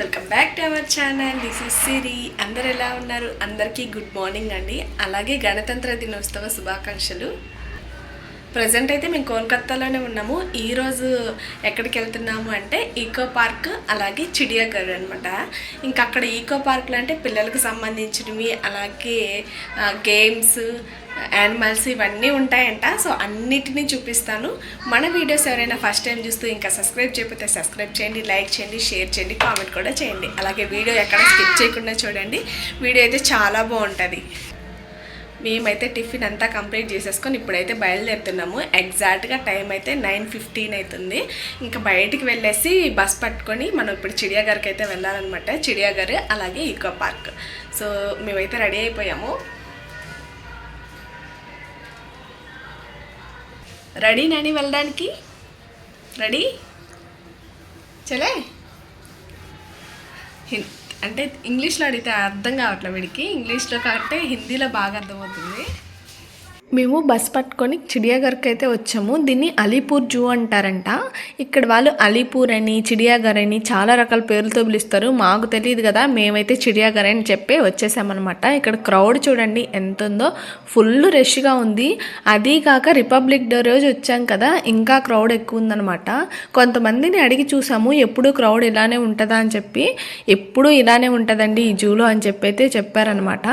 Welcome back to our channel. This is Siri అందరు ఎలా ఉన్నారు? అందరికీ గుడ్ మార్నింగ్ అండి. అలాగే గణతంత్ర దినోత్సవ శుభాకాంక్షలు. ప్రజెంట్ అయితే మేము కోల్కత్తాలోనే ఉన్నాము. ఈరోజు ఎక్కడికి వెళ్తున్నాము అంటే ఈకో పార్క్ అలాగే చిడియాఘర్ అనమాట ఇంకా అక్కడ ఈకో పార్క్లు అంటే పిల్లలకు సంబంధించినవి అలాగే గేమ్స్ యానిమల్స్ ఇవన్నీ ఉంటాయంట. సో అన్నిటినీ చూపిస్తాను. మన వీడియోస్ ఎవరైనా ఫస్ట్ టైం చూస్తూ ఇంకా సబ్స్క్రైబ్ చేయకపోతే సబ్స్క్రైబ్ చేయండి లైక్ చేయండి షేర్ చేయండి కామెంట్ కూడా చేయండి. అలాగే వీడియో ఎక్కడ స్కిప్ చేయకుండా చూడండి. వీడియో అయితే చాలా బాగుంటుంది. మేమైతే టిఫిన్ అంతా కంప్లీట్ చేసేసుకొని ఇప్పుడైతే బయలుదేరుతున్నాము. ఎగ్జాక్ట్గా టైం అయితే నైన్ ఫిఫ్టీన్ అవుతుంది ఇంకా బయటికి వెళ్ళేసి బస్ పట్టుకొని మనం ఇప్పుడు చిడియాగర్కి అయితే వెళ్ళాలన్నమాట. చిడియాగర్ అలాగే ఈకో పార్క్. సో మేమైతే రెడీ అయిపోయాము. రెడీ నాని వెళ్ళడానికి? రెడీ? చలే. హిం- అంటే ఇంగ్లీష్లో అడిగితే అర్థం కావట్లేదు వీడికి. ఇంగ్లీష్లో కాబట్టి హిందీలో బాగా అర్థమవుతుంది. మేము బస్ పట్టుకొని చిడియాగర్కి అయితే వచ్చాము. దీన్ని అలీపూర్ జూ అంటారంట. ఇక్కడ వాళ్ళు అలీపూర్ అని చిడియాగర్ అని చాలా రకాల పేర్లతో పిలుస్తారు. మాకు తెలియదు కదా మేమైతే చిడియాగర్ అని చెప్పి వచ్చేసామన్నమాట. ఇక్కడ క్రౌడ్ చూడండి ఎంత ఉందో ఫుల్ రష్గా ఉంది. అది కాక రిపబ్లిక్ డే రోజు వచ్చాం కదా ఇంకా క్రౌడ్ ఎక్కువ ఉందన్నమాట. కొంతమందిని అడిగి చూసాము ఎప్పుడు క్రౌడ్ ఇలానే ఉంటుందా అని చెప్పి. ఎప్పుడు ఇలానే ఉంటుందండి ఈ జూలో అని చెప్పి అయితే చెప్పారనమాట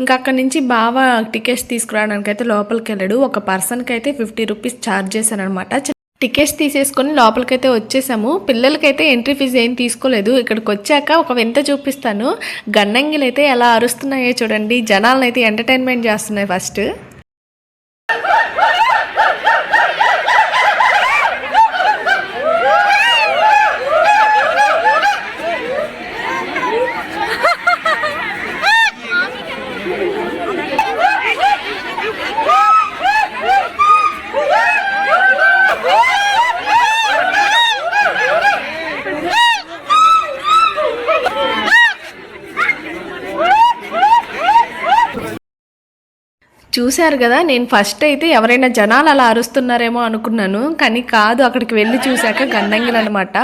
ఇంకా అక్కడి నుంచి బాగా టికెట్స్ తీసుకురావడానికి అయితే లోపలికి వెళ్ళాడు ఒక పర్సన్కి అయితే ఫిఫ్టీ రూపీస్ ఛార్జ్ చేశానమాట టికెట్స్ తీసేసుకొని లోపలికైతే వచ్చేసాము. పిల్లలకైతే ఎంట్రీ ఫీజు ఏం తీసుకోలేదు. ఇక్కడికి వచ్చాక ఒక వింత చూపిస్తాను. గన్నంగిలు అయితే ఎలా అరుస్తున్నాయో చూడండి. జనాలను అయితే ఎంటర్టైన్మెంట్ చేస్తున్నాయి ఫస్ట్. you చూశారు కదా నేను ఫస్ట్ అయితే ఎవరైనా జనాలు అలా అరుస్తున్నారేమో అనుకున్నాను కానీ కాదు అక్కడికి వెళ్ళి చూశాక గండంగిలు అనమాట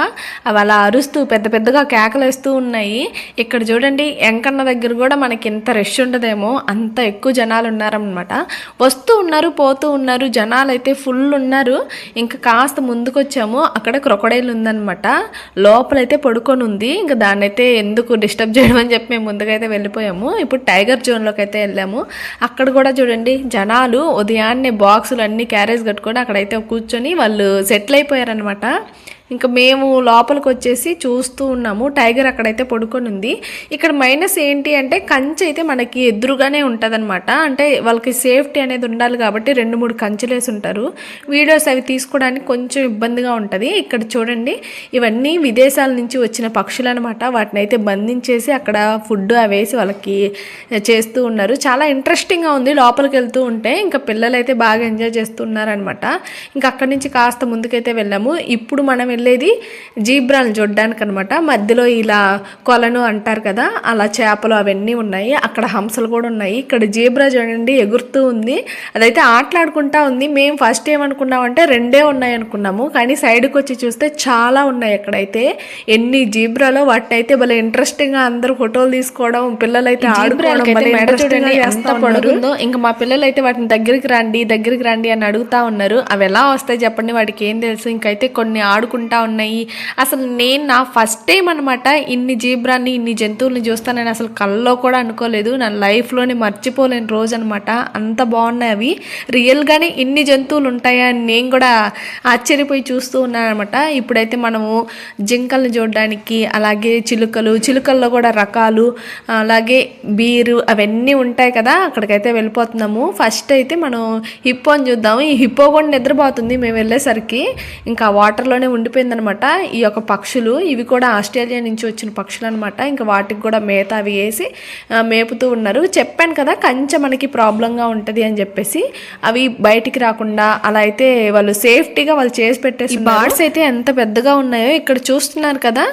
అవి అలా అరుస్తూ పెద్ద పెద్దగా కేకలేస్తూ ఉన్నాయి. ఇక్కడ చూడండి ఎంకన్న దగ్గర కూడా మనకి ఎంత రష్ ఉండదేమో అంత ఎక్కువ జనాలు ఉన్నారనమాట వస్తూ ఉన్నారు పోతూ ఉన్నారు జనాలు అయితే ఫుల్ ఉన్నారు. ఇంకా కాస్త ముందుకు వచ్చాము అక్కడ క్రొకడైల్ ఉందన్నమాట. లోపలైతే పడుకొని ఉంది ఇంకా దాన్ని అయితే ఎందుకు డిస్టర్బ్ చేయడం అని చెప్పి మేము ముందుకైతే వెళ్ళిపోయాము. ఇప్పుడు టైగర్ జోన్లోకి అయితే వెళ్ళాము. అక్కడ కూడా చూడండి జనాలు ఉదయాన్నే బాక్సులు అన్ని క్యారేజ్ కట్టుకొని అక్కడైతే కూర్చొని వాళ్ళు సెటిల్ అయిపోయారనమాట ఇంకా మేము లోపలికి వచ్చేసి చూస్తూ ఉన్నాము. టైగర్ అక్కడైతే పడుకొని ఉంది ఇక్కడ మైనస్ ఏంటి అంటే కంచె అయితే మనకి ఎదురుగానే ఉంటుందన్నమాట. అంటే వాళ్ళకి సేఫ్టీ అనేది ఉండాలి కాబట్టి రెండు మూడు కంచెలు వేసి ఉంటారు వీడియోస్ అవి తీసుకోవడానికి కొంచెం ఇబ్బందిగా ఉంటుంది. ఇక్కడ చూడండి ఇవన్నీ విదేశాల నుంచి వచ్చిన పక్షులు అనమాట వాటిని అయితే బంధించేసి అక్కడ ఫుడ్ అవేసి వాళ్ళకి చేస్తూ ఉన్నారు. చాలా ఇంట్రెస్టింగ్గా ఉంది లోపలికి వెళ్తూ ఉంటే. ఇంకా పిల్లలు అయితే బాగా ఎంజాయ్ చేస్తున్నారనమాట ఇంకా అక్కడి నుంచి కాస్త ముందుకైతే వెళ్ళాము. ఇప్పుడు మనం వెళ్ళేది జీబ్రాలు చూడడానికి అనమాట మధ్యలో ఇలా కొలను అంటారు కదా అలా చేపలు అవన్నీ ఉన్నాయి. అక్కడ హంసలు కూడా ఉన్నాయి. ఇక్కడ జీబ్రా చూడండి ఎగురుతూ ఉంది. అదైతే ఆటలాడుకుంటా ఉంది. మేము ఫస్ట్ ఏమనుకున్నామంటే రెండే ఉన్నాయి అనుకున్నాము కానీ సైడ్కి వచ్చి చూస్తే చాలా ఉన్నాయి అక్కడైతే. ఎన్ని జీబ్రాలో వాటిని అయితే భలే ఇంట్రెస్టింగ్గా అందరూ ఫోటోలు తీసుకోవడం పిల్లలు అయితే ఆడుకోవడం ఇంకా మా పిల్లలు అయితే వాటిని దగ్గరికి రండి దగ్గరికి రండి అని అడుగుతా ఉన్నారు. అవి ఎలా వస్తాయి చెప్పండి? వాటికి ఏం తెలుసు? ఇంకైతే కొన్ని ఆడుకుంటా ఉన్నాయి. అసలు నేను నా ఫస్ట్ టైం అనమాట ఇన్ని జీబ్రాన్ని ఇన్ని జంతువుల్ని చూస్తానని అసలు కల్లో కూడా అనుకోలేదు. నా లైఫ్లోనే మర్చిపోలేని రోజు అనమాట అంత బాగున్నాయి అవి. రియల్గానే ఇన్ని జంతువులు ఉంటాయా అని నేను కూడా ఆశ్చర్యపోయి చూస్తూ ఉన్నాను అనమాట ఇప్పుడైతే మనము జింకల్ని చూడడానికి అలాగే చిలుకలు చిలుకల్లో కూడా రకాలు అలాగే బీరు అవన్నీ ఉంటాయి కదా అక్కడికైతే వెళ్ళిపోతున్నాము. ఫస్ట్ అయితే మనం హిప్పోని చూద్దాము. ఈ హిప్పో కూడా నిద్రపోతుంది. మేము వెళ్ళేసరికి ఇంకా వాటర్లోనే ఉండిపోయిందనమాట ఈ యొక్క పక్షులు ఇవి కూడా ఆస్ట్రేలియా నుంచి వచ్చిన పక్షులు అనమాట ఇంకా వాటికి కూడా మేత అవి వేసి మేపుతూ ఉన్నారు. చెప్పాను కదా కంచె మనకి ప్రాబ్లంగా ఉంటుంది అని చెప్పేసి. అవి బయటికి రాకుండా అలా అయితే వాళ్ళు సేఫ్టీగా వాళ్ళు చేసి పెట్టేసి బర్డ్స్ అయితే ఎంత పెద్దగా ఉన్నాయో ఇక్కడ చూస్తున్నారు కదా.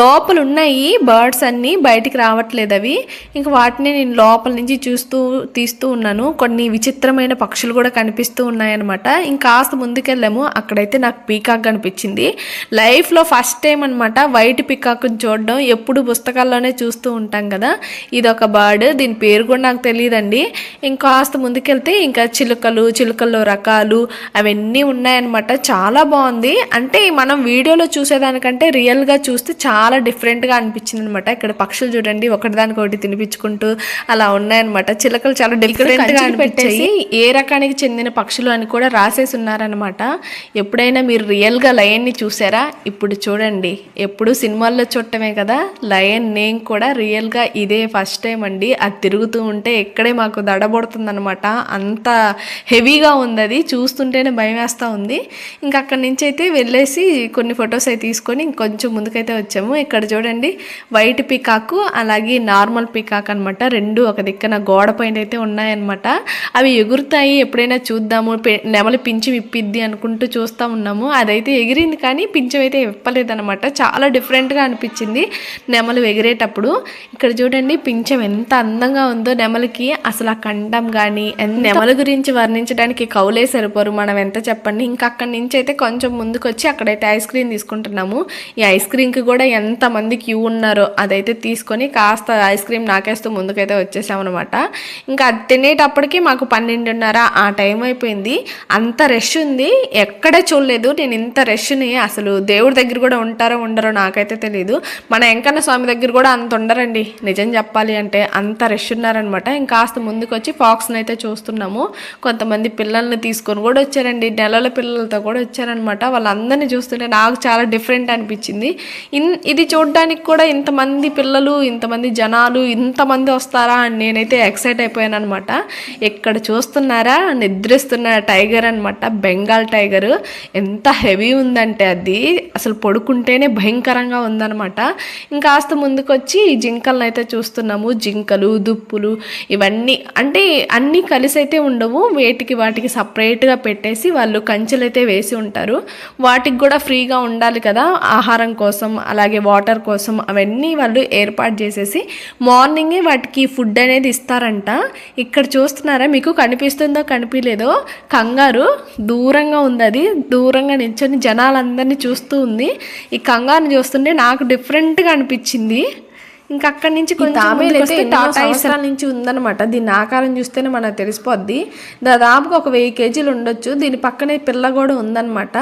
లోపల ఉన్నాయి బర్డ్స్ అన్నీ బయటికి రావట్లేదు అవి. ఇంకా వాటిని నేను లోపల నుంచి చూస్తూ తీస్తూ ఉన్నాను. కొన్ని విచిత్రమైన పక్షులు కూడా కనిపిస్తూ ఉన్నాయన్నమాట. ఇంకా కాస్త ముందుకెళ్ళాము. అక్కడైతే నాకు పీకాక్ కనిపించింది లైఫ్లో ఫస్ట్ టైం అనమాట వైట్ పికాక్ని చూడడం. ఎప్పుడు పుస్తకాల్లోనే చూస్తూ ఉంటాం కదా. ఇది ఒక బర్డ్. దీని పేరు కూడా నాకు తెలియదండి ఇంకాస్త ముందుకెళ్తే ఇంకా చిలుకలు చిలుకల్లో రకాలు అవన్నీ ఉన్నాయన్నమాట. చాలా బాగుంది. అంటే మనం వీడియోలో చూసేదానికంటే రియల్గా చూస్తే చాలా డిఫరెంట్గా అనిపించింది అనమాట ఇక్కడ పక్షులు చూడండి ఒకటిదానికి ఒకటి తినిపించుకుంటూ అలా ఉన్నాయన్నమాట. చిలకలు చాలా డిఫరెంట్గా పెట్టేసి ఏ రకానికి చెందిన పక్షులు అని కూడా రాసేసి ఉన్నారనమాట ఎప్పుడైనా మీరు రియల్గా లయన్ని చూసారా? ఇప్పుడు చూడండి. ఎప్పుడు సినిమాల్లో చూడటమే కదా? లయన్ నేను కూడా రియల్గా ఇదే ఫస్ట్ టైం అండి. అది తిరుగుతూ ఉంటే ఎక్కడే మాకు దడబడుతుంది అనమాట అంత హెవీగా ఉంది అది చూస్తుంటేనే భయం వేస్తూ ఉంది. ఇంకా అక్కడి నుంచి అయితే వెళ్ళేసి కొన్ని ఫొటోస్ అయితే తీసుకొని ఇంకొంచెం ముందుకైతే వచ్చాము. ఇక్కడ చూడండి. వైట్ పికాకు అలాగే నార్మల్ పికాక్ అనమాట రెండు ఒక దిక్కన గోడ పైన అయితే ఉన్నాయన్నమాట. అవి ఎగురుతాయి. ఎప్పుడైనా చూద్దాము. నెమలి పించి విప్పిద్ది అనుకుంటూ చూస్తూ ఉన్నాము. అదైతే ఎగిరింది కానీ పించం అయితే విప్పలేదన్నమాట చాలా డిఫరెంట్గా అనిపించింది నెమలు ఎగిరేటప్పుడు. ఇక్కడ చూడండి పించం ఎంత అందంగా ఉందో నెమలికి. అసలు ఆ కంఠం కానీ నెమల గురించి వర్ణించడానికి కౌలే సరిపోరు. మనం ఎంత చెప్పండి. ఇంకా అక్కడి నుంచి అయితే కొంచెం ముందుకు వచ్చి అక్కడైతే ఐస్ క్రీమ్ తీసుకుంటున్నాము. ఈ ఐస్ క్రీమ్కి కూడా ఎంత మంది క్యూ ఉన్నారో అదైతే తీసుకొని కాస్త ఐస్ క్రీమ్ నాకేస్తూ ముందుకైతే వచ్చేసామన్నమాట. ఇంకా అది తినేటప్పటికి మాకు పన్నెండున్నర ఆ టైం అయిపోయింది. అంత రష్ ఉంది. ఎక్కడే చూడలేదు. నేను ఇంత రష్ని అసలు అసలు దేవుడి దగ్గర కూడా ఉంటారో ఉండరో నాకైతే తెలియదు మన వెంకన్న స్వామి దగ్గర కూడా అంత ఉండరండి. నిజం చెప్పాలి అంటే అంత రష్ ఉన్నారనమాట. ఇంకాస్త ముందుకు వచ్చి ఫాక్స్ని అయితే చూస్తున్నాము. కొంతమంది పిల్లల్ని తీసుకొని కూడా వచ్చారండి. నెలల పిల్లలతో కూడా వచ్చారనమాట. వాళ్ళందరినీ చూస్తుంటే నాకు చాలా డిఫరెంట్ అనిపించింది. ఇన్ ఇది చూడడానికి కూడా ఇంతమంది పిల్లలు ఇంతమంది జనాలు ఇంతమంది వస్తారా అని నేనైతే ఎక్సైట్ అయిపోయాను అనమాట ఇక్కడ చూస్తున్నారా? నిద్రిస్తున్న టైగర్ అనమాట. బెంగాల్ టైగర్. ఎంత హెవీ ఉందంటే అది. అసలు పడుకుంటేనే భయంకరంగా ఉందన్నమాట. ఇంకాస్త ముందుకొచ్చి జింకలను అయితే చూస్తున్నాము. జింకలు దుప్పులు ఇవన్నీ అంటే అన్నీ కలిసి అయితే ఉండవు. వేటికి వాటికి సపరేట్గా పెట్టేసి వాళ్ళు కంచెలు అయితే వేసి ఉంటారు. వాటికి కూడా ఫ్రీగా ఉండాలి కదా. ఆహారం కోసం అలాగే వాటర్ కోసం అవన్నీ వాళ్ళు ఏర్పాటు చేసేసి మార్నింగే వాటికి ఫుడ్ అనేది ఇస్తారంట. ఇక్కడ చూస్తున్నారా? మీకు కనిపిస్తుందో కనిపించలేదో కంగారు. దూరంగా ఉంది అది. దూరంగా నిల్చొని జనాలందరినీ చూస్తూ ఉంది. ఈ కంగారుని చూస్తుంటే నాకు డిఫరెంట్గా అనిపించింది. ఇంకా అక్కడి నుంచి కొంచెం సంవత్సరాల నుంచి ఉందన్నమాట. దీని ఆకారం చూస్తేనే మనకు తెలిసిపోద్ది. దాదాపుగా ఒక వెయ్యి కేజీలు ఉండొచ్చు. దీని పక్కనే పిల్ల కూడా ఉందన్నమాట.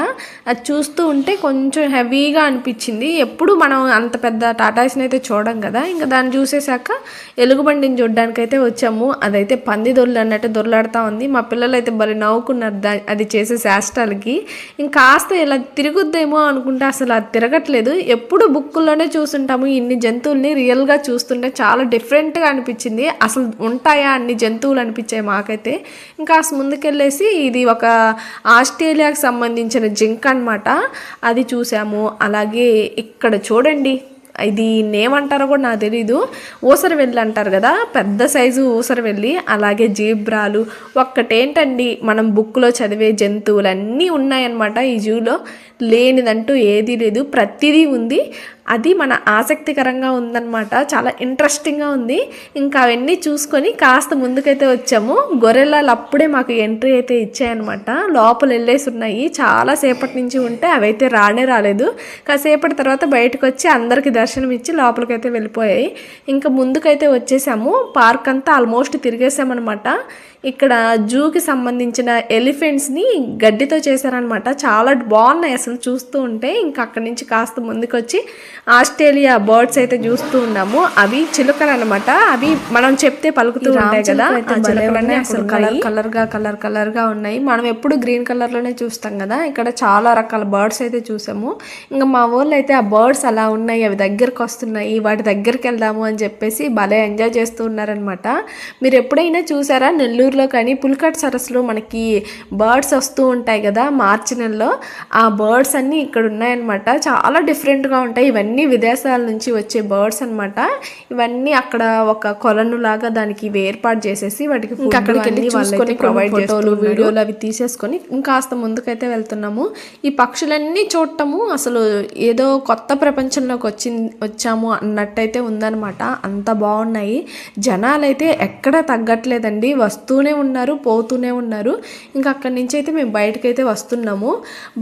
అది చూస్తూ ఉంటే కొంచెం హెవీగా అనిపించింది. ఎప్పుడు మనం అంత పెద్ద టాటాస్ని అయితే చూడం కదా. ఇంకా దాన్ని చూసేసాక ఎలుగుబండిని చూడడానికి అయితే వచ్చాము. అదైతే పంది దొర్లు అన్నట్టు దొర్లాడుతూ ఉంది. మా పిల్లలు అయితే భలే నవ్వుకున్నారు దా అది చేసే శాస్త్రాలకి. ఇంకాస్త ఇలా తిరుగుద్దేమో అనుకుంటే అసలు అది తిరగట్లేదు. ఎప్పుడు బుక్కుల్లోనే చూస్తుంటాము ఇన్ని జంతువుల్ని రియల్గా చూస్తుంటే చాలా డిఫరెంట్గా అనిపించింది. అసలు ఉంటాయా అన్ని జంతువులు అనిపించాయి మాకైతే. ఇంకా అసలు ముందుకెళ్ళేసి ఇది ఒక ఆస్ట్రేలియాకి సంబంధించిన జింక్ అనమాట అది చూసాము. అలాగే ఇక్కడ చూడండి. ఇది ఏమంటారో కూడా నాకు తెలీదు. ఊసరవెల్లి అంటారు కదా? పెద్ద సైజు ఊసరవెల్లి అలాగే జీబ్రాలు. ఒక్కటేంటండి? మనం బుక్లో చదివే జంతువులు అన్నీ ఉన్నాయన్నమాట ఈ జూలో. లేనిదంటూ ఏదీ లేదు. ప్రతిదీ ఉంది. అది మన ఆసక్తికరంగా ఉందన్నమాట. చాలా ఇంట్రెస్టింగ్గా ఉంది. ఇంకా అవన్నీ చూసుకొని కాస్త ముందుకైతే వచ్చాము. గొర్రెలాలు అప్పుడే మాకు ఎంట్రీ అయితే ఇచ్చాయన్నమాట. లోపల వెళ్ళేసి ఉన్నాయి. చాలా సేపటి నుంచి ఉంటే అవైతే రానే రాలేదు. కాసేపటి తర్వాత బయటకు వచ్చి అందరికి దర్శనం ఇచ్చి లోపలికైతే వెళ్ళిపోయాయి. ఇంకా ముందుకైతే వచ్చేసాము. పార్క్ అంతా ఆల్మోస్ట్ తిరిగేసామన్నమాట. ఇక్కడ జూకి సంబంధించిన ఎలిఫెంట్స్ని గడ్డితో చేశారనమాట చాలా బాగున్నాయి అసలు చూస్తూ ఉంటే. ఇంకా అక్కడి నుంచి కాస్త ముందుకొచ్చి ఆస్ట్రేలియా బర్డ్స్ అయితే చూస్తూ ఉన్నాము. అవి చిలుకలు అనమాట అవి మనం చెప్తే పలుకుతూ ఉంటాయి కదా. అసలు కలర్ కలర్గా కలర్ కలర్గా ఉన్నాయి. మనం ఎప్పుడు గ్రీన్ కలర్లోనే చూస్తాం కదా. ఇక్కడ చాలా రకాల బర్డ్స్ అయితే చూసాము. ఇంకా మా ఊళ్ళో అయితే ఆ బర్డ్స్ అలా ఉన్నాయి. అవి దగ్గరకు వస్తున్నాయి. వాటి దగ్గరికి వెళ్దాము అని చెప్పేసి భలే ఎంజాయ్ చేస్తూ ఉన్నారనమాట మీరు ఎప్పుడైనా చూసారా నెల్లూరులో కానీ పులికట్ సరస్సులో మనకి బర్డ్స్ వస్తూ ఉంటాయి కదా మార్చి నెలలో. ఆ బర్డ్స్ అన్నీ ఇక్కడ ఉన్నాయన్నమాట. చాలా డిఫరెంట్గా ఉంటాయి. ఇవన్నీ విదేశాల నుంచి వచ్చే బర్డ్స్ అన్నమాట. ఇవన్నీ అక్కడ ఒక కొలను లాగా దానికి ఏర్పాటు చేసేసి వాటికి అక్కడికి ప్రొవైడ్ ఫోటోలు, వీడియోలు అవి తీసేసుకొని ఇంకాస్త ముందుకైతే వెళ్తున్నాము. ఈ పక్షులన్నీ చూడటము అసలు ఏదో కొత్త ప్రపంచంలోకి వచ్చి వచ్చాము అన్నట్టయితే ఉందన్నమాట. అంత బాగున్నాయి. జనాలైతే ఎక్కడ తగ్గట్లేదండి. వస్తూ వస్తూనే ఉన్నారు పోతూనే ఉన్నారు. ఇంకా అక్కడి నుంచి అయితే మేము బయటకైతే వస్తున్నాము.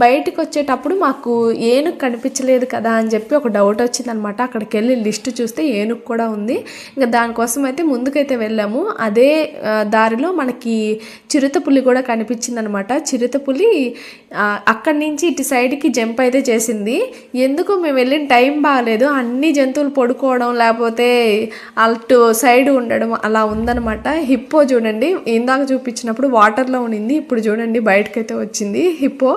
బయటకు వచ్చేటప్పుడు మాకు ఏనుగు కనిపించలేదు కదా అని చెప్పి ఒక డౌట్ వచ్చిందనమాట. అక్కడికి వెళ్ళి లిస్ట్ చూస్తే ఏనుగు కూడా ఉంది. ఇంకా దానికోసం అయితే ముందుకైతే వెళ్ళాము. అదే దారిలో మనకి చిరుతపులి కూడా కనిపించిందనమాట. చిరుత పులి అక్కడి నుంచి ఇటు సైడ్కి జంప్ అయితే చేసింది. ఎందుకు మేము వెళ్ళిన టైం బాగాలేదు అన్ని జంతువులు పడుకోవడం లేకపోతే అటు సైడ్ ఉండడం అలా ఉందనమాట. హిప్పో చూడండి ఇందాక చూపించినప్పుడు వాటర్లో ఉండింది ఇప్పుడు చూడండి బయటకైతే వచ్చింది. హిప్పో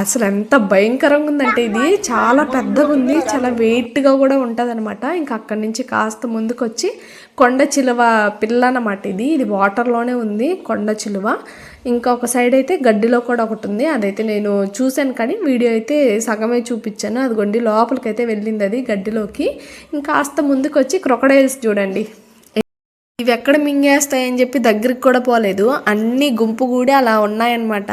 అసలు ఎంత భయంకరంగా ఉందంటే ఇది. చాలా పెద్దగా ఉంది. చాలా వెయిట్గా కూడా ఉంటుంది అనమాట ఇంకా అక్కడి నుంచి కాస్త ముందుకు వచ్చి కొండ చిలువ పిల్ల అనమాట ఇది. ఇది వాటర్లోనే ఉంది కొండ చిలువ. ఇంకా ఒక సైడ్ అయితే గడ్డిలో కూడా ఒకటి ఉంది. అదైతే నేను చూశాను కానీ వీడియో అయితే సగమే చూపించాను. అది కొండి లోపలికి లోపలికైతే వెళ్ళింది అది గడ్డిలోకి. ఇంకా కాస్త ముందుకు వచ్చి క్రొకడైల్స్ చూడండి. ఇవి ఎక్కడ మింగేస్తాయని చెప్పి దగ్గరికి కూడా పోలేదు. అన్ని గుంపు కూడి అలా ఉన్నాయన్నమాట.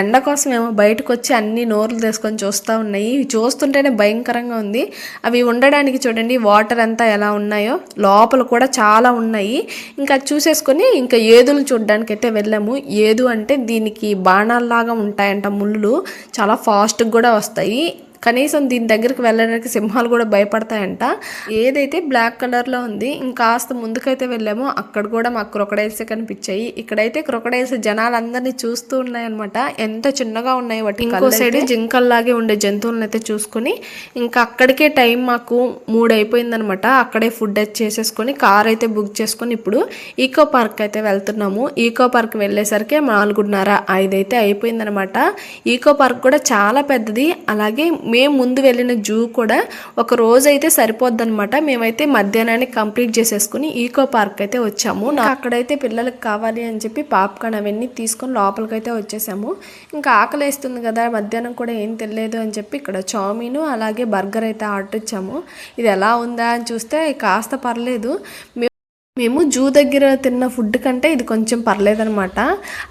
ఎండ కోసం ఏమో బయటకు వచ్చి అన్ని నోర్లు తీసుకొని చూస్తూ ఉన్నాయి. ఇవి చూస్తుంటేనే భయంకరంగా ఉంది. అవి ఉండడానికి చూడండి వాటర్ అంతా ఎలా ఉన్నాయో. లోపల కూడా చాలా ఉన్నాయి. ఇంకా చూసేసుకొని ఇంకా ఏదులు చూడడానికి అయితే వెళ్ళాము. ఏదు అంటే దీనికి బాణాల్లాగా ఉంటాయంట ముళ్ళు. చాలా ఫాస్ట్గా కూడా వస్తాయి. కనీసం దీని దగ్గరికి వెళ్ళడానికి సింహాలు కూడా భయపడతాయంట. ఏదైతే బ్లాక్ కలర్లో ఉంది ఇంకాస్త ముందుకైతే వెళ్ళామో అక్కడ కూడా మాకు క్రొకడైల్స్ కనిపించాయి. ఇక్కడైతే క్రొకడైల్స్ జనాలందరినీ చూస్తూ ఉన్నాయన్నమాట. ఎంత చిన్నగా ఉన్నాయి వాటి ఇంకో సైడ్ జింకల్లాగే ఉండే జంతువులను అయితే చూసుకుని ఇంకా అక్కడికే టైం మాకు మూడు అయిపోయిందనమాట అక్కడే ఫుడ్ అయితే చేసేసుకొని కార్ అయితే బుక్ చేసుకొని ఇప్పుడు ఈకో పార్క్ అయితే వెళ్తున్నాము. ఈకో పార్క్ వెళ్ళేసరికి నాలుగున్నర ఐదు అయితే అయిపోయిందనమాట ఈకో పార్క్ కూడా చాలా పెద్దది. అలాగే మేము ముందు వెళ్ళిన జూ కూడా ఒక రోజు అయితే సరిపోద్ది అనమాట మేమైతే మధ్యాహ్నానికి కంప్లీట్ చేసేసుకుని ఈకో పార్క్ అయితే వచ్చాము. నాకు అక్కడైతే పిల్లలకి కావాలి అని చెప్పి పాప్కార్న్ అవన్నీ తీసుకొని లోపలికైతే వచ్చేసాము. ఇంకా ఆకలి వేస్తుంది కదా మధ్యాహ్నం కూడా ఏం తెలియదు అని చెప్పి ఇక్కడ చౌమీను అలాగే బర్గర్ అయితే ఆర్డర్ ఇచ్చాము. ఇది ఎలా ఉందా అని చూస్తే కాస్త పర్లేదు. మేము జూ దగ్గర తిన్న ఫుడ్ కంటే ఇది కొంచెం పర్లేదనమాట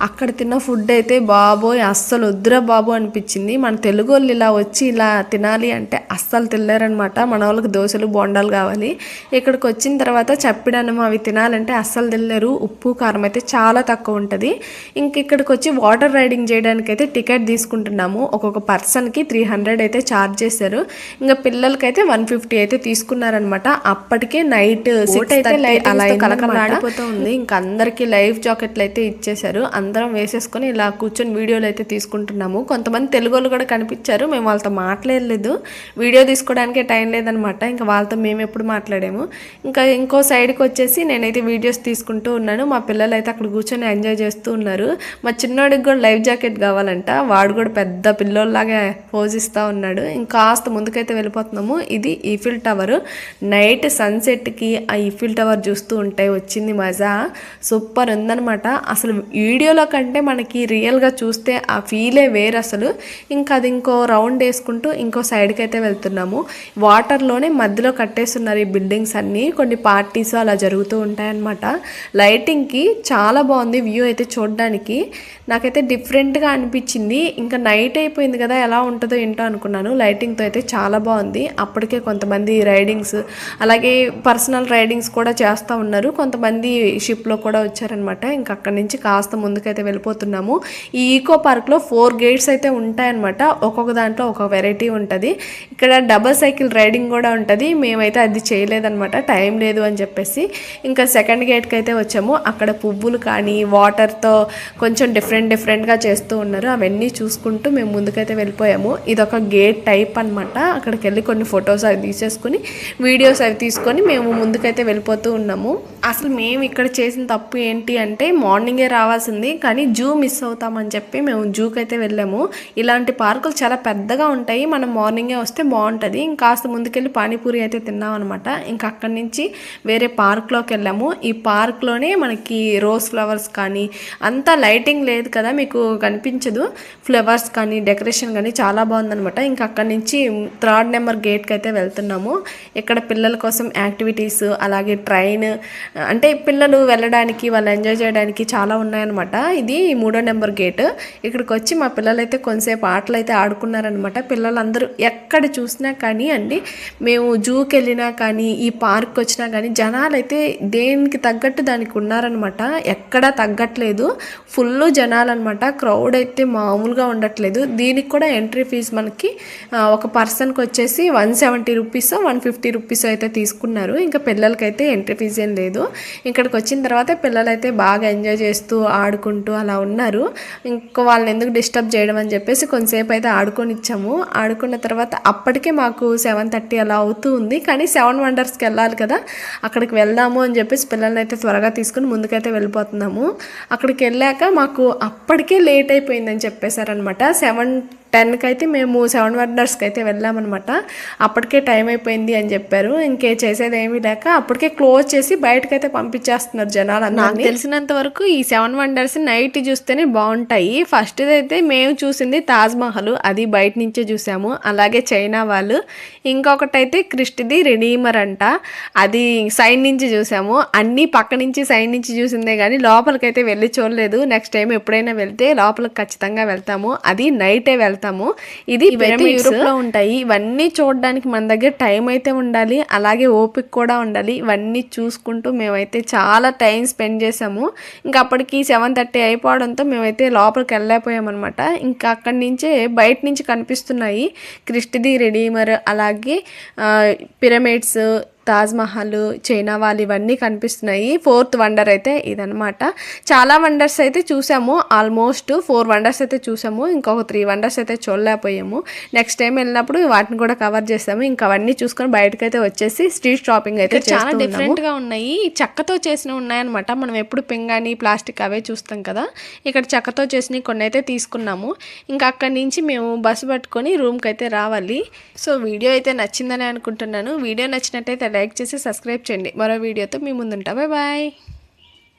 అక్కడ తిన్న ఫుడ్ అయితే బాబోయ్ అస్సలు వద్దురా బాబు అనిపించింది. మన తెలుగు వాళ్ళు ఇలా వచ్చి ఇలా తినాలి అంటే అస్సలు తినలేరనమాట మన వాళ్ళకి దోశలు బోండాలు కావాలి. ఇక్కడికి వచ్చిన తర్వాత చప్పిడన్నం అవి తినాలంటే అస్సలు తినలేరు. ఉప్పు కారం అయితే చాలా తక్కువ ఉంటుంది. ఇంక ఇక్కడికి వచ్చి వాటర్ రైడింగ్ చేయడానికి అయితే టికెట్ తీసుకుంటున్నాము. ఒక్కొక్క పర్సన్కి త్రీ హండ్రెడ్ అయితే ఛార్జ్ చేశారు. ఇంకా పిల్లలకైతే వన్ ఫిఫ్టీ అయితే తీసుకున్నారనమాట అప్పటికే నైట్ అలా కలకలాడిపోతూ ఉంది. ఇంకా అందరికి లైఫ్ జాకెట్లు అయితే ఇచ్చేశారు. అందరం వేసేసుకొని ఇలా కూర్చొని వీడియోలు అయితే తీసుకుంటున్నాము. కొంతమంది తెలుగు వాళ్ళు కూడా కనిపించారు. మేము వాళ్ళతో మాట్లాడలేదు. వీడియో తీసుకోవడానికే టైం లేదనమాట ఇంకా వాళ్ళతో మేము ఎప్పుడు మాట్లాడాము. ఇంకా ఇంకో సైడ్కి వచ్చేసి నేనైతే వీడియోస్ తీసుకుంటూ ఉన్నాను. మా పిల్లలు అయితే అక్కడ కూర్చొని ఎంజాయ్ చేస్తూ ఉన్నారు. మా చిన్నోడికి కూడా లైఫ్ జాకెట్ కావాలంట. వాడు కూడా పెద్ద పిల్లోల్లాగా పోజ్ ఇస్తూ ఉన్నాడు. ఇంకాస్త ముందుకైతే వెళ్ళిపోతున్నాము. ఇది ఈఫిల్ టవర్. నైట్ సన్సెట్కి ఆ ఈఫిల్ టవర్ చూస్తూ ఉంటే వచ్చింది మజా. సూపర్ ఉందనమాట అసలు వీడియోలో కంటే మనకి రియల్గా చూస్తే ఆ ఫీలే వేరు అసలు. ఇంకా అది ఇంకో రౌండ్ వేసుకుంటూ ఇంకో సైడ్కి అయితే వెళ్తున్నాము. వాటర్లోనే మధ్యలో కట్టేస్తున్నారు ఈ బిల్డింగ్స్ అన్నీ. కొన్ని పార్టీస్ అలా జరుగుతూ ఉంటాయన్నమాట. లైటింగ్కి చాలా బాగుంది వ్యూ అయితే చూడడానికి. నాకైతే డిఫరెంట్గా అనిపించింది. ఇంకా నైట్ అయిపోయింది కదా ఎలా ఉంటుందో ఏంటో అనుకున్నాను. లైటింగ్తో అయితే చాలా బాగుంది. అప్పటికే కొంతమంది రైడింగ్స్ అలాగే పర్సనల్ రైడింగ్స్ కూడా చేస్తూ ఉన్నారు. కొంతమంది షిప్లో కూడా వచ్చారనమాట ఇంకా అక్కడి నుంచి కాస్త ముందుకైతే వెళ్ళిపోతున్నాము. ఈ ఈకో పార్క్లో ఫోర్ గేట్స్ అయితే ఉంటాయన్నమాట. ఒక్కొక్క దాంట్లో ఒక వెరైటీ ఉంటుంది. ఇక్కడ డబల్ సైకిల్ రైడింగ్ కూడా ఉంటుంది. మేమైతే అది చేయలేదన్నమాట. టైం లేదు అని చెప్పేసి. ఇంకా సెకండ్ గేట్కి అయితే వచ్చాము. అక్కడ పువ్వులు కానీ వాటర్తో కొంచెం డిఫరెంట్ డిఫరెంట్గా చేస్తూ ఉన్నారు. అవన్నీ చూసుకుంటూ మేము ముందుకైతే వెళ్ళిపోయాము. ఇది ఒక గేట్ టైప్ అనమాట అక్కడికి వెళ్ళి కొన్ని ఫొటోస్ అవి తీసేసుకుని వీడియోస్ అవి తీసుకొని మేము ముందుకైతే వెళ్ళిపోతూ ఉన్నాము. అసలు మేము ఇక్కడ చేసిన తప్పు ఏంటి అంటే మార్నింగే రావాల్సింది కానీ జూ మిస్ అవుతామని చెప్పి మేము జూకి అయితే వెళ్ళాము. ఇలాంటి పార్కులు చాలా పెద్దగా ఉంటాయి మనం మార్నింగే వస్తే బాగుంటుంది. ఇంకాస్త ముందుకెళ్ళి పానీపూరి అయితే తిన్నాం అనమాట ఇంకా అక్కడి నుంచి వేరే పార్క్లోకి వెళ్ళాము. ఈ పార్క్లోనే మనకి రోజ్ ఫ్లవర్స్ కానీ అంతా లైటింగ్ లేదు కదా మీకు కనిపించదు. ఫ్లవర్స్ కానీ డెకరేషన్ కానీ చాలా బాగుందనమాట ఇంకా అక్కడి నుంచి థర్డ్ నెంబర్ గేట్కి అయితే వెళ్తున్నాము. ఇక్కడ పిల్లల కోసం యాక్టివిటీస్ అలాగే ట్రైన్ అంటే పిల్లలు వెళ్ళడానికి వాళ్ళు ఎంజాయ్ చేయడానికి చాలా ఉన్నాయన్నమాట. ఇది మూడో నెంబర్ గేట్. ఇక్కడికి వచ్చి మా పిల్లలైతే కొంతసేపు ఆటలు అయితే ఆడుకున్నారనమాట పిల్లలందరూ ఎక్కడ చూసినా కానీ అండి మేము జూకి వెళ్ళినా కానీ ఈ పార్క్ వచ్చినా కానీ జనాలు అయితే దేనికి తగ్గట్టు దానికి ఉన్నారనమాట ఎక్కడా తగ్గట్లేదు. ఫుల్ జనాలు అనమాట క్రౌడ్ అయితే మామూలుగా ఉండట్లేదు. దీనికి కూడా ఎంట్రీ ఫీజు మనకి ఒక పర్సన్కి వచ్చేసి one seventy rupees one fifty rupees అయితే తీసుకున్నారు. ఇంకా పిల్లలకైతే ఎంట్రీ ఫీజు ఏం లేదు. ఇక్కడికి వచ్చిన తర్వాత పిల్లలు అయితే బాగా ఎంజాయ్ చేస్తూ ఆడుకుంటూ అలా ఉన్నారు. ఇంకో వాళ్ళని ఎందుకు డిస్టర్బ్ చేయడం అని చెప్పేసి కొంతసేపు అయితే ఆడుకొని ఇచ్చాము ఆడుకున్న తర్వాత అప్పటికే మాకు సెవెన్ థర్టీ అలా అవుతూ ఉంది. కానీ సెవెన్ వండర్స్కి వెళ్ళాలి కదా. అక్కడికి వెళ్దాము అని చెప్పేసి పిల్లల్ని అయితే త్వరగా తీసుకుని ముందుకైతే వెళ్ళిపోతున్నాము. అక్కడికి వెళ్ళాక మాకు అప్పటికే లేట్ అయిపోయిందని చెప్పేశారనమాట సెవెన్ టెన్కి అయితే మేము సెవెన్ వండర్స్కి అయితే వెళ్ళామన్నమాట. అప్పటికే టైం అయిపోయింది అని చెప్పారు. ఇంకే చేసేది ఏమీ లేక అప్పటికే క్లోజ్ చేసి బయటకైతే పంపించేస్తున్నారు జనాలు నాకు తెలిసినంత వరకు ఈ సెవెన్ వండర్స్ నైట్ చూస్తేనే బాగుంటాయి. ఫస్ట్ అయితే మేము చూసింది తాజ్ మహల్. అది బయట నుంచే చూసాము. అలాగే చైనా వాళ్ళు. ఇంకొకటి అయితే క్రిస్టిది రెడీమర్ అంట. అది సైడ్ నుంచి చూసాము. అన్నీ పక్క నుంచి సైడ్ నుంచి చూసిందే కానీ లోపలికైతే వెళ్ళి చూడలేదు. నెక్స్ట్ టైం ఎప్పుడైనా వెళ్తే లోపలికి ఖచ్చితంగా వెళ్తాము. అది నైటే వెళ్తాము ఇది యూరోప్లో ఉంటాయి. ఇవన్నీ చూడడానికి మన దగ్గర టైం అయితే ఉండాలి. అలాగే ఓపిక కూడా ఉండాలి. ఇవన్నీ చూసుకుంటూ మేమైతే చాలా టైం స్పెండ్ చేసాము ఇంకా అప్పటికి సెవెన్ థర్టీ అయిపోవడంతో మేమైతే లోపలికి వెళ్ళలేకపోయామన్నమాట. ఇంకా అక్కడి నుంచే బయట నుంచి కనిపిస్తున్నాయి. క్రిస్టిది రెడీమర్ అలాగే పిరమిడ్స్ తాజ్ మహల్ చైనా వాళ్ళు ఇవన్నీ కనిపిస్తున్నాయి. ఫోర్త్ వండర్ అయితే ఇదనమాట చాలా వండర్స్ అయితే చూసాము. ఆల్మోస్ట్ ఫోర్ వండర్స్ అయితే చూసాము. ఇంకొక త్రీ వండర్స్ అయితే చూడలేకపోయాము. నెక్స్ట్ టైం వెళ్ళినప్పుడు వాటిని కూడా కవర్ చేసాము ఇంకా అవన్నీ చూసుకొని బయటకైతే వచ్చేసి స్ట్రీట్ షాపింగ్ అయితే చాలా డిఫరెంట్గా ఉన్నాయి. చెక్కతో చేసినవి ఉన్నాయన్నమాట. మనం ఎప్పుడు పింగాని ప్లాస్టిక్ అవే చూస్తాం కదా. ఇక్కడ చెక్కతో చేసినవి కొన్ని అయితే తీసుకున్నాము. ఇంకా అక్కడి నుంచి మేము బస్సు పట్టుకొని రూమ్కి అయితే రావాలి. సో వీడియో అయితే నచ్చిందని అనుకుంటున్నాను. వీడియో నచ్చినట్టయితే లైక్ చేసి సబ్స్క్రైబ్ చేయండి మరో వీడియోతో మీ ముందుంటా. Bye bye.